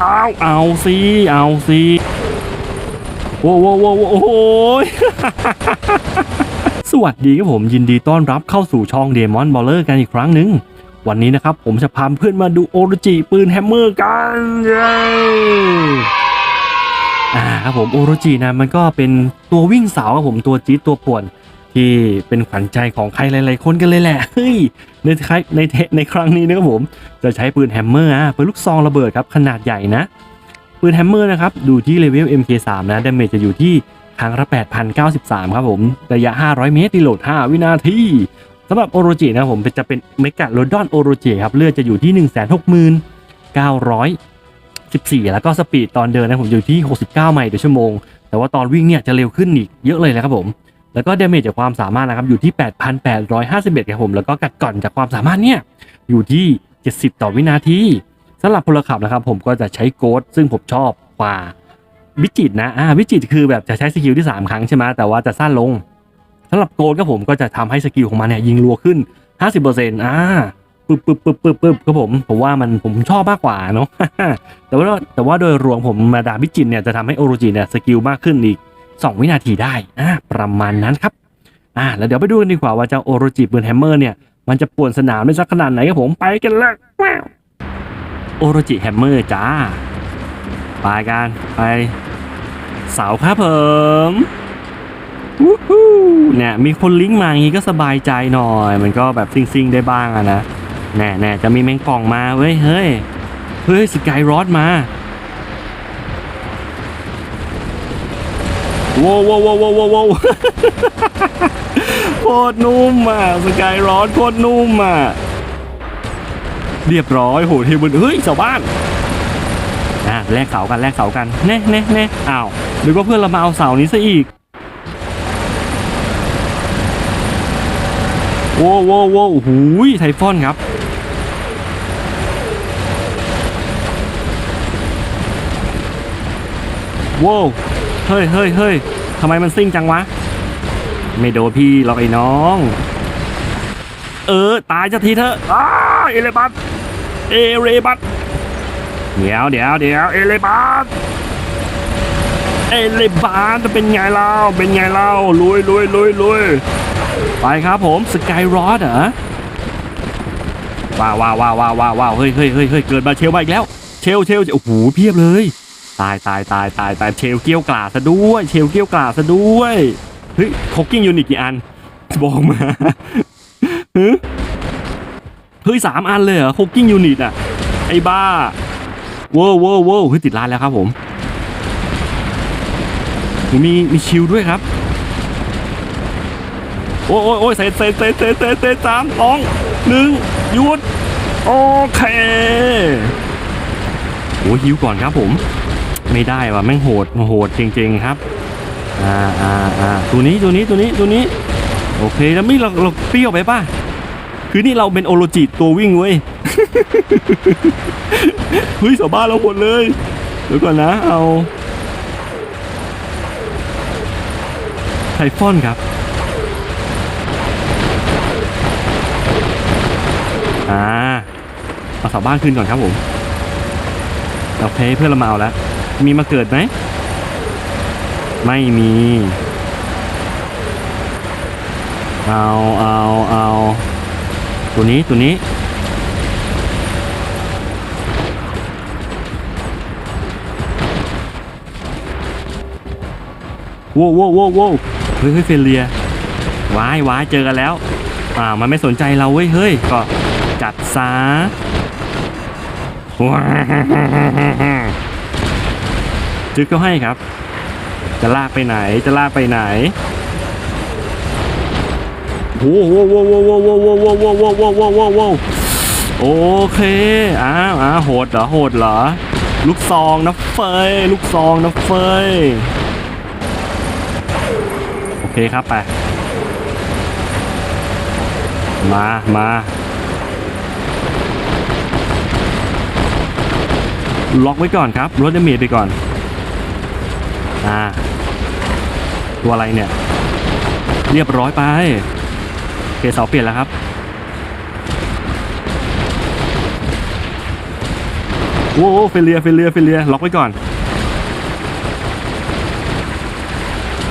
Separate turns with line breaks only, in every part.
เอาเอาสิเอาสิโว้โว้โว้โว้โอ้ยสวัสดีครับผมยินดีต้อนรับเข้าสู่ช่องเดมอนบอลเลอร์กันอีกครั้งหนึ่งวันนี้นะครับผมจะพาเพื่อนมาดูโอรจิปืนแฮมเมอร์กันเย้อ่าครับผมโอโรจินะมันก็เป็นตัววิ่งสาวครับผมตัวจี๊ดตัวป่วน ที่เป็นขวัญใจของใครหลายๆคนกันเลยแหละเฮ้ยในครั้งในเทในครั้งนี้นะครับผม จะใช้ปืนแฮมเมอร์อะปืนลูกซองระเบิดครับขนาดใหญ่นะ ปืนแฮมเมอร์นะครับดูที่เลเวล MK3 นะดาเมจจะอยู่ที่ครั้งละ8,093 ครับผมระยะ 500 เมตรตีโหลด 5 วินาทีสำหรับโอโรจินะผมจะเป็นเมกะโรดอนโอโรจิครับเลือดจะอยู่ที่ 169,914 แล้วก็สปีดตอนเดินนะผมอยู่ที่ 69 ไมล์ต่อชั่วโมง แต่ว่าตอนวิ่งเนี่ยจะเร็วขึ้นอีกเยอะเลยนะครับผม แล้วก็เดาเมจจากความสามารถนะครับอยู่ที่ 8,851ครับผม แล้วก็กัดก่อนจากความสามารถเนี่ยอยู่ที่ 70 ต่อวินาทีสำหรับพลขับนะครับผมก็จะใช้โกดซึ่งผมชอบกว่าวิจิตนะอ่าวิจิตคือแบบจะใช้สกิลที่ 3 ครั้งใช่ไหมแต่ว่าจะสั้นลงสำหรับโกดก็ผมก็จะทำให้สกิลของมันเนี่ยยิงรัวขึ้น 50%อ่าปึ๊บปึ๊บปึ๊บปึ๊บปึ๊บครับผมผมว่ามันผมชอบมากกว่าเนาะแต่ว่าแต่ว่าโดยรวมผมมาดาวิจิตเนี่ยจะทำให้โอโรจิเนี่ยสกิลมากขึ้นอีก 2 วินาทีได้อ่าประมาณนั้นครับอ่าแล้วเดี๋ยวไปดูกันดีกว่าว่าเจ้าโอโรจิปืนแฮมเมอร์เนี่ยมันจะป่วนสนามได้สักขนาดไหนครับผมไปกันเลยว้าวโอโรจิแฮมเมอร์จ้าไปกันไปเสาครับผมวู้ฮู้เนี่ยมีคนลิงก์มาอย่างงี้ก็สบายใจหน่อย มันก็แบบซิงๆได้บ้างอะนะแน่แน่จะมีแมงป่องมาเว้ยเฮ้ยเฮ้ยสกายรอดมา โว้วโว้วโว้วโว้วโว้โว้วโคตรนุ่มอะสกายร้อนโคตรนุ่มอะเรียบร้อยโหเทเบิลเฮ้ยชาวบ้านอะแลกเสากันแลกเสากันเน่เน่เน่อ้าวนึกว่าเพื่อนเรามาเอาเสานี้ซะอีกโว้วโว้วโว้หูยไทฟอนครับโว้ว เฮ้ยเฮ้ยเฮ้ยทำไมมันซิ่งจังวะ ไม่โดนพี่หรอกไอ้น้อง เออ ตายจะทีเถอะอ้าเอเลบัสเอเรบัสเดี๋ยวเดี๋ยวเดี๋ยวเอเลบัสเอเลบัสจะเป็นไงเล่าเป็นไงเล่าลุยลุยลุยลุยไปครับผมสกายรอดเหรอว้าวว้าวว้าวว้าวว้าวเฮ้ยเฮ้ยเฮ้ยเฮ้ยเกิดมาเชลมาอีกแล้ว เชลเชลโอ้โหเพียบเลย ตายตายตายตายตายเชลเกี้ยวกลาซะด้วย เชลเกี้ยวกลาซะด้วยเฮ้ยคอกกิ้งยูนิตกี่อันบอกมาเฮ้ยเฮ้ยสามอันเลยเหรอคอกกิ้งยูนิตอะไอ้บ้าเว้าวว้าวว้าวเฮ้ยติดร้านแล้วครับผมมีมีชิลด้วยครับโอ้ยโอ้ยโอ้ยเซตเซตเซตเซตเซตเซตสามสองหนึ่งหยุดโอเคโอ้ยฮิวก่อนครับผม ไม่ได้ว่ะแม่งโหดโหดจริง ๆ ครับอ่าอ่าอ่าตัวนี้ตัวนี้ตัวนี้ตัวนี้ โอเคแล้วไม่เราเราเปรี้ยวไปป่ะคือนี่เราเป็นโอโรจิตัววิ่งเว้ยเฮ้ยสาวบ้านเราหมดเลยเดี๋ยวก่อนนะเอาไทฟอนครับอ่าเอาสาบ้านขึ้นก่อนครับผมโอเคเพื่อนเรามาเอาแล้ว มีมาเกิดไหม ไม่มี เอาเอาเอาตัวนี้ตัวนี้ โว้วโว้วโว้วโว้วเฮ้ยเฮ้ยเฟลเลียวายวายเจอกันแล้ว อ่า มันไม่สนใจเราเว้ย เฮ้ย ก็จัดซะว้า จึ๊กเขาให้ครับ จะลากไปไหนจะลากไปไหนโอ้โหโอ้โหโอ้โหโอ้โหโอ้โหโอ้โหโอ้โหโอเคอ้าวอ้าโหดเหรอโหดเหรอลูกซองนะเฟยลูกซองนะเฟยโอเคครับไปมามาล็อกไว้ก่อนครับลดดาเมจไปก่อน อ่า ตัวอะไรเนี่ย เรียบร้อยไปเคเสาเปลี่ยนแล้วครับโอ้โเฟลเลียเฟลเลียเฟลเลียล็อกไว้ก่อน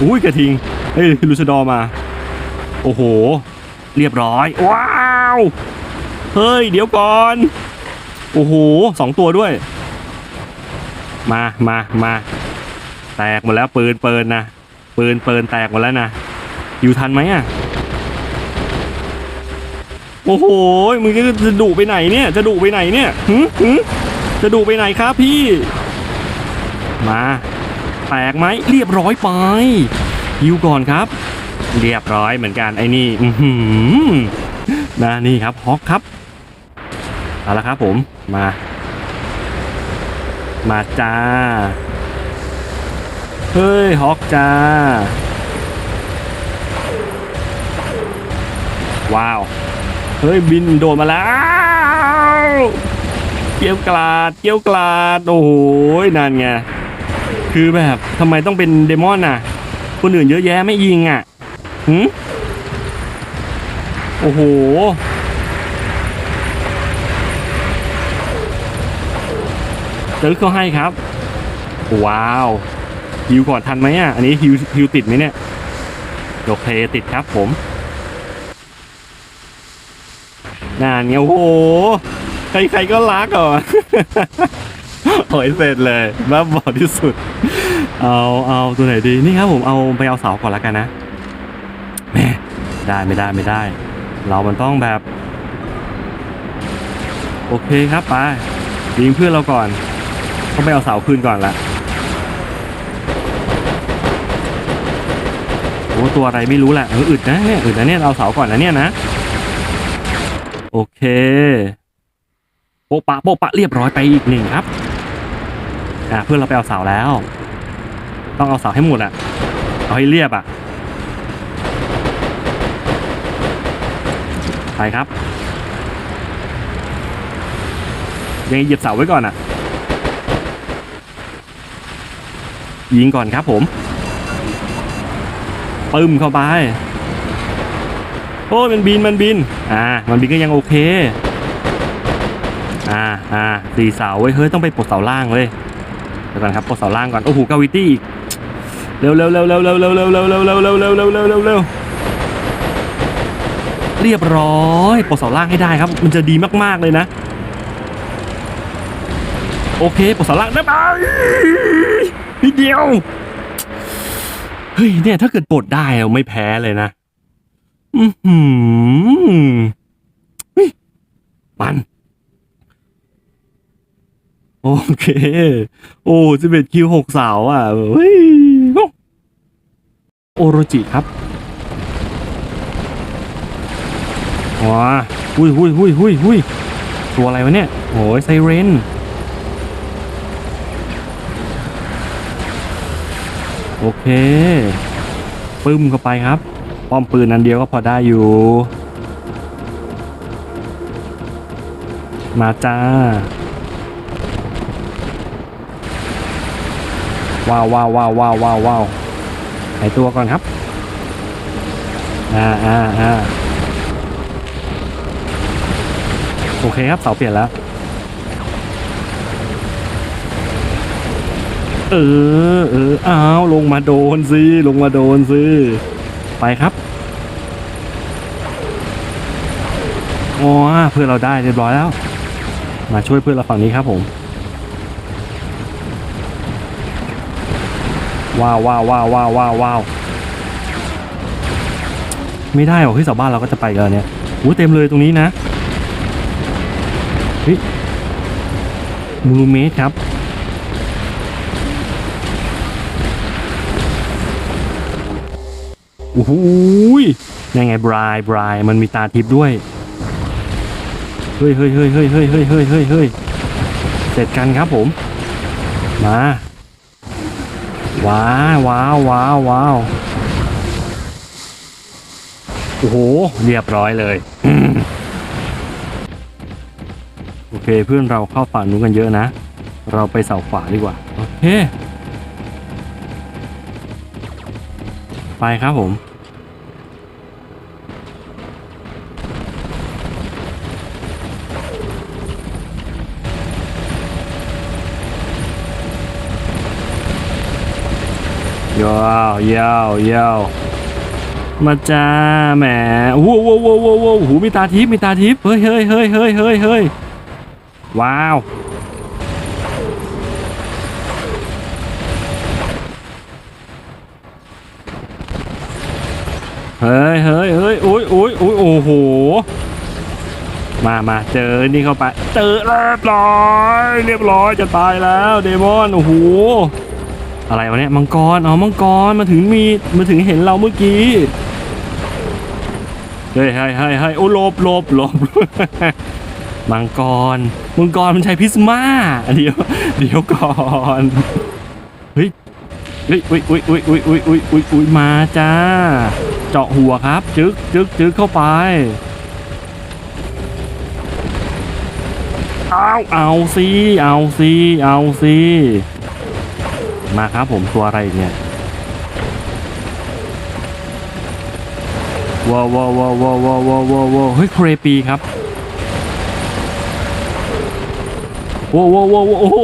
อุ้ยกระทิงเฮ้ยลูชดอร์มา โอ้โห เรียบร้อย ว้าว เฮ้ย เดี๋ยวก่อน โอ้โหสองตัวด้วย มามามา แตกหมดแล้วปืนปืนนะปืนปืนแตกหมดแล้วนะอยู่ทันไหมอะโอ้โหมึงจะดุไปไหนเนี่ยจะดุไปไหนเนี่ยหึหึจะดุไปไหนครับพี่ มาแตกไหมเรียบร้อยไปยิวก่อนครับ เรียบร้อยเหมือนกันไอ้นี่อืนะนี่ครับฮอกครับเอาละครับผมมา มาจ้า เฮ้ย ฮอกจ้า ว้าว เฮ้ย บินโดดมาแล้ว เกี้ยวกลาด เกี้ยวกลาด โอ้โหนั่นไง คือแบบทำไมต้องเป็นเดมอนน่ะ คนอื่นเยอะแยะไม่ยิงอะหืมโอ้โหเจอเขาให้ครับ ว้าว ฮิวก่อนทันไหมอะ อันนี้ฮิวฮิวติดไหมเนี่ย โอเคติดครับผมน่นไงโอ้โห ใครๆก็รักอะโอยเสร็จเลยบ้าบอที่สุด เอาเอาตัวไหนดี นี่ครับผมเอาไปเอาเสาก่อนแล้วกันนะแม่ได้ไม่ได้ไม่ได้ เรามันต้องแบบ โอเคครับไปยิงเพื่อนเราก่อนต้องไปเอาเสาคืนก่อนละ อ้ตัวอะไรไม่รู้แหละเอออึดนะเนี่ยอึดนะเนี่ยเอาเสาก่อนนะเนี่ยนะโอเคโปะปะโปะปะเรียบร้อยไปอีกหนึ่งครับอะเพื่อนเราไปเอาเสาแล้ว ต้องเอาเสาให้หมดอะเอาให้เรียบอะไปครับ ยังเหยียบเสาไว้ก่อนอะยิงก่อนครับผม ปึ้มเข้าไป โอ้ยมันบินมันบิน อ่า มันบินก็ยังโอเค อ่าอ่าสี่เสาเว้ยเฮ้ยต้องไปปลดเสาล่างเลยเดี๋ยวก่อนครับปลดเสาล่างก่อนโอ้โหกาวิตี้อีกเร็วเร็วเร็วเร็วเร็วเร็วเร็วเร็วเร็วเร็วเร็วเร็วเร็วเร็วเร็วเร็วเรียบร้อยปลดเสาล่างให้ได้ครับ มันจะดีมากๆเลยนะ โอเคปลดเสาล่างได้ไหมนิดเดียว เฮ้ยเนี่ยถ้าเกิดปลดได้เราไม่แพ้เลยนะ อือหือเฮ้ยมัน โอเค โอ้สิบเอ็ดคิวหกสาวอะเฮ้ยโอโรจิครับว้าหุยหุยหุยหุยหุยตัวอะไรวะเนี่ยโอ้ยไซเรน โอเคปึ้มเข้าไปครับ ป้อมปืนนันเดียวก็พอได้อยู่ มาจ้า ว้าวว้าวว้าวว้าวว้าวว้าวหายตัวก่อนครับ อ่าอ่าอ่าโอเคครับเสาเปลี่ยนแล้ว เออเอออ้าวลงมาโดนสิลงมาโดนสิไปครับอ๋อเพื่อเราได้เรียบร้อยแล้ว มาช่วยเพื่อนเราฝั่งนี้ครับผมว้าวว้าวว้าวว้าวว้าวว้าวไม่ได้หรอกที่ชาวบ้านเราก็จะไปกันแล้วเนี่ยโอ้เต็มเลยตรงนี้นะเฮ้ยมูลูเมสครับ อ้โหยยังไงบรายบรายมันมีตาทิพย์ด้วย เฮ้ยเฮ้ยเฮ้ยเฮ้ยเฮ้ยเฮ้ยเฮ้ยเฮ้ยเฮ้ยเสร็จกันครับผม มา ว้าวว้าวว้าวว้าวโอ้โห เรียบร้อยเลย โอเคเพื่อนเราเข้าฝั่งนู้นกันเยอะนะ เราไปเสาขวาดีกว่า โอเค ไปครับผม ยาวยาวยาวมาจ้าแหมว้วว้วว้วว้วหูมีตาทิพย์มีตาทิพย์เฮ้ยเฮ้ยเฮ้ยเฮ้ยเฮ้ยว้าว เฮ้ยเฮ้ยเฮ้ยอุ้ยอุ้ยอุ้ยโอ้โห มามาเจอ นี่เข้าไป เจอเรียบร้อย เรียบร้อยจะตายแล้ว เดมอน โอ้โห อะไรวะเนี่ย มังกร อ๋อ มังกร มาถึงมี มาถึงเห็นเราเมื่อกี้ เฮ้ยเฮ้ยเฮ้ยเฮ้โอ้ลบลบลบมังกร มังกรมันใช้พิสมาเดี๋ยว เดี๋ยวก่อน เฮ้ย เฮ้ยอุ้ยอุ้ยอุ้ยอุ้ยอุ้ยอุ้ยอุ้ยมาจ้า เจาะหัวครับ จึกจึกจึกเข้าไปเอาเอาซีเอาซีเอาซีมาครับผมตัวอะไรเนี่ยว้าวว้าวว้าวว้าวววววเฮ้ยเครปีครับว้าวว้าววโอ้โห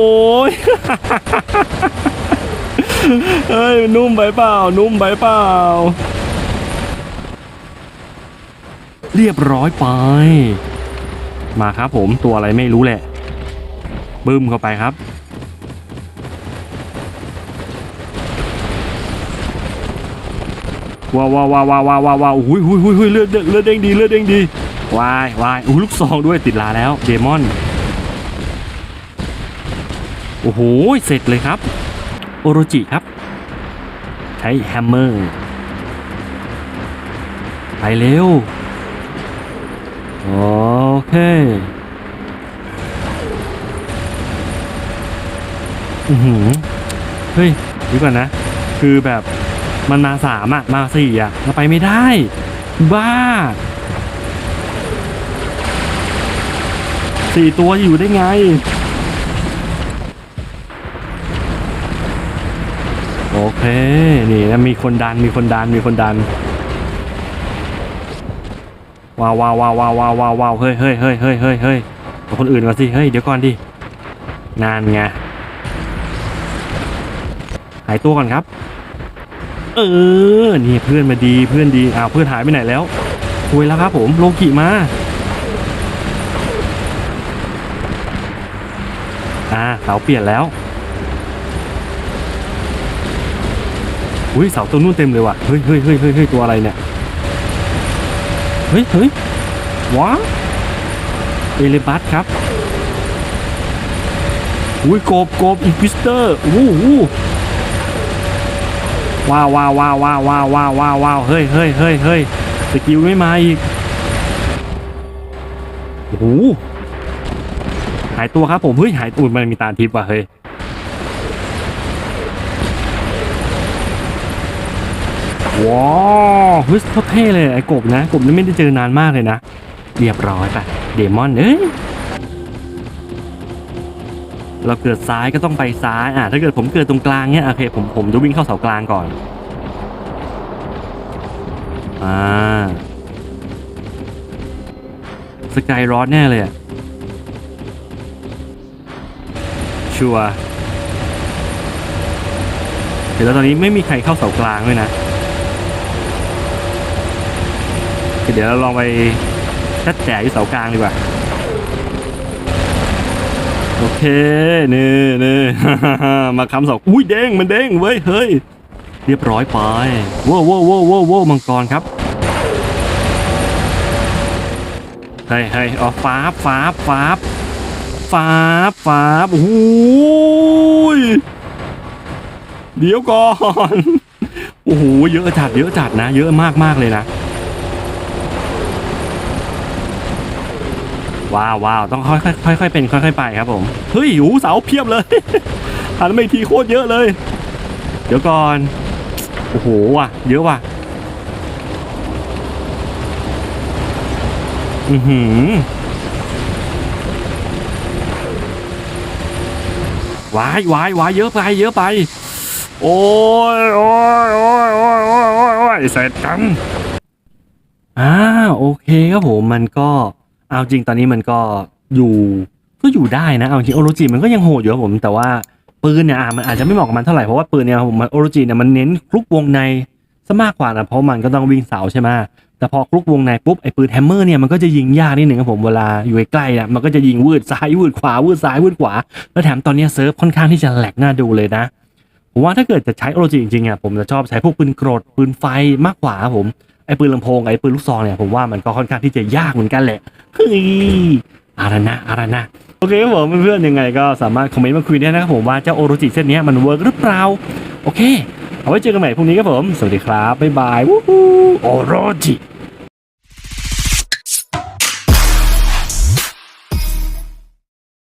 เฮ้ยนุ่มใบเปล่า นุ่มใบเปล่า เรียบร้อยไป มาครับผมตัวอะไรไม่รู้แหละ บึ้มเข้าไปครับ ว้าวว้าวว้าวว้าวว้าวว้าวว้าวหุยหุยหุยหุยเลือดเด้งเลือดเด้งดีเลือดเด้งดีวายวายอู้ลูกซองด้วยติดลาแล้วเดมอนโอ้โห เสร็จเลยครับ โอโรจิครับ ใช้แฮมเมอร์ ไปเร็ว โอเคอือหือเฮ้ยดีก่อนนะ คือแบบมันมาสามอะมาสี่อะเราไปไม่ได้ บ้าสี่ตัวอยู่ได้ไง โอเค นี่นะมีคนดันมีคนดันมีคนดัน ว้าวว้าวว้าวว้าวว้าวว้าวว้าวเฮ้ยเฮ้ยเฮ้ยเฮ้ยเฮ้ยเฮ้ยคนอื่นก่อนสิเฮ้ยเดี๋ยวก่อนดินานไงหายตัวก่อนครับ เออนี่เพื่อนมาดีเพื่อนดีอ้าวเพื่อนหายไปไหนแล้วคุยแล้วครับ ผมโลกิมาอ่าเสาเปลี่ยนแล้วอุ้ยเสาตัวนู้นเต็มเลยว่ะเฮ้ยเฮ้ยเฮ้ยเฮ้ยตัวอะไรเนี่ย ฮ้ยเฮ้ยว้าเอเลบัสครับอุ้ยโกบโกบอีพิสเตอร์วู้วู้ว้าวว้าวว้าวว้าวว้าวว้าวว้าวว้าวเฮ้ยเฮ้ยเฮ้ยเฮ้ยสกิลไม่มาอีกโอ้โหหายตัวครับผมเฮ้ยหายตัวมันมีตาทิพย์ว่ะเฮ้ย ว้าวเฮ้ยโคตรเท่เลยไอ้กบนะ กบนี่ไม่ได้เจอนานมากเลยนะ เรียบร้อยไปเดมอนเอ้ยเราเกิดซ้ายก็ต้องไปซ้ายอะถ้าเกิดผมเกิดตรงกลางเนี่ยโอเคผมผมจะวิ่งเข้าเสากลางก่อนอ่าสกายรอดแน่เลยอะชัวร์เดี๋ยวแล้วตอนนี้ไม่มีใครเข้าเสากลางด้วยนะ เดี๋ยวเราลองไปชัดแจ๋อยู่เสากลางดีกว่า โอเคนี่นี่มาคำเสาอุ้ยเด้งมันเด้งเว้ยเฮ้ยเรียบร้อยไปว้าวว้าวว้าวว้าวว้าวมังกรครับเฮ้ยเฮ้ยอ๋อฟ้าฟ้าฟ้าฟ้าฟ้าโอ้ยเดี๋ยวก่อน โอ้โห เยอะจัด เยอะจัดนะ เยอะมากมากเลยนะ ว้าวว้าวต้องค่อยค่อยค่อยๆเป็นค่อยๆไปครับผมเฮ้ยหูเสาเพียบเลยหันมาอีกทีโคตรเยอะเลย เดี๋ยวก่อนโอ้โหว่ะ เยอะว่ะอือหือวายวายวายเยอะไปเยอะไป โอ้ยโอ้ยโอ้ยโอ้ยโอ้ยโอ้ยโอ้ยเสร็จกันอ่าโอเคครับผมมันก็ เอาจริงตอนนี้มันก็อยู่ก็อยู่ได้นะเอาจริงโอโรจิมันก็ยังโหดอยู่ครับผมแต่ว่าปืนเนี่ยอะมันอาจจะไม่เหมาะกับมันเท่าไหร่เพราะว่าปืนเนี่ยผมโอโรจิเนี่ยมันเน้นคลุกวงในซะมากกว่านะเพราะมันก็ต้องวิ่งเสาใช่ไหมแต่พอคลุกวงในปุ๊บไอ้ปืนแฮมเมอร์เนี่ยมันก็จะยิงยากนิดหนึ่งครับผมเวลาอยู่ใกล้ๆเนี่ยมันก็จะยิงวืดซ้ายวืดขวาวืดซ้ายวืดขวา แล้วแถมตอนนี้เซิร์ฟค่อนข้างที่จะแหลกหน้าดูเลยนะผมว่าถ้าเกิดจะใช้โอโรจิจริงๆอะผมจะชอบใช้พวกปืนกรดปืนไฟมากกว่าผม ไอ้ปืนลำโพงไอ้ปืนลูกซองเนี่ยผมว่ามันก็ค่อนข้างที่จะยากเหมือนกันแหละเฮ้ยอารานะอารานะโอเคครับผมเพื่อนๆยังไงก็สามารถคอมเมนต์มาคุยได้นะครับผมว่าเจ้าโอโรจิเส้นนี้มันเวิร์กหรือเปล่าโอเค เอาไว้เจอกันใหม่พรุ่งนี้ครับผม สวัสดีครับบ๊ายบายวู้ฮู้โอโรจิ